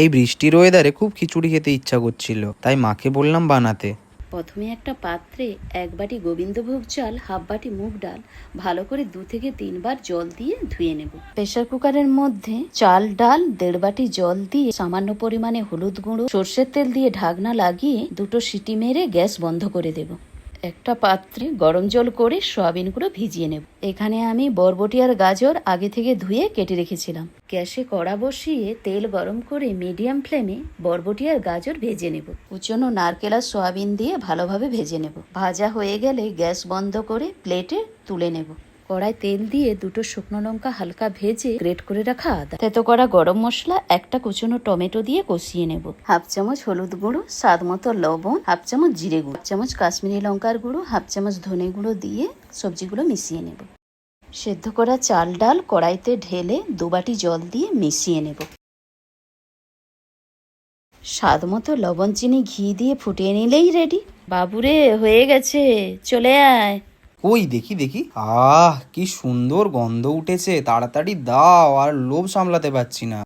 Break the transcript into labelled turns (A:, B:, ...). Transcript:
A: এই বৃষ্টির ওয়েদারে খুব খিচুড়ি খেতে ইচ্ছা করছিল, তাই মাকে বললাম বানাতে।
B: প্রথমে একটা পাত্রে এক বাটি গোবিন্দভোগ চাল, হাফ বাটি মুগ ডাল, ভালো করে দু থেকে তিনবার জল দিয়ে ধুয়ে নেব। প্রেসার কুকারের মধ্যে চাল, ডাল, দেড় বাটি জল দিয়ে সামান্য পরিমাণে হলুদ গুঁড়ো, সর্ষের তেল দিয়ে ঢাকনা লাগিয়ে দুটো সিটি মেরে গ্যাস বন্ধ করে দেব। একটা পাত্রে গরম জল করে সয়াবিনগুলো ভিজিয়ে নেব। এখানে আমি বরবটি আর গাজর আগে থেকে ধুয়ে কেটে রেখেছিলাম। গ্যাসে কড়া বসিয়ে তেল গরম করে মিডিয়াম ফ্লেমে বরবটি আর গাজর ভেজে নেব। কুচনো নারকেল আর সয়াবিন দিয়ে ভালোভাবে ভেজে নেব। ভাজা হয়ে গেলে গ্যাস বন্ধ করে প্লেটে তুলে নেব। কড়াই তেল দিয়ে দুটো শুকনো লঙ্কা হালকা ভেজে গ্রেট করে রাখা আদা। তেতো করা গরম মশলা একটা কুচনো টমেটো দিয়ে কষিয়ে নেব। হাফ চামচ হলুদ গুঁড়ো স্বাদ মতো লবণ হাফ চামচ জিরে গুঁড়ো হাফ চামচ কাশ্মীরি লঙ্কার গুঁড়ো হাফ চামচ ধনে গুঁড়ো দিয়ে সবজিগুলো মিশিয়ে নেব। সেদ্ধ করা চাল ডাল কড়াইতে ঢেলে দু বাটি জল দিয়ে মিশিয়ে নেব। স্বাদ মতো লবণ চিনি ঘি দিয়ে ফুটিয়ে নিলেই রেডি। বাবুরে হয়ে গেছে। চলে আয়।
A: ওই দেখি দেখি। আহ, কি সুন্দর গন্ধ উঠেছে। তাড়াতাড়ি দাও, আর লোভ সামলাতে পারছি না।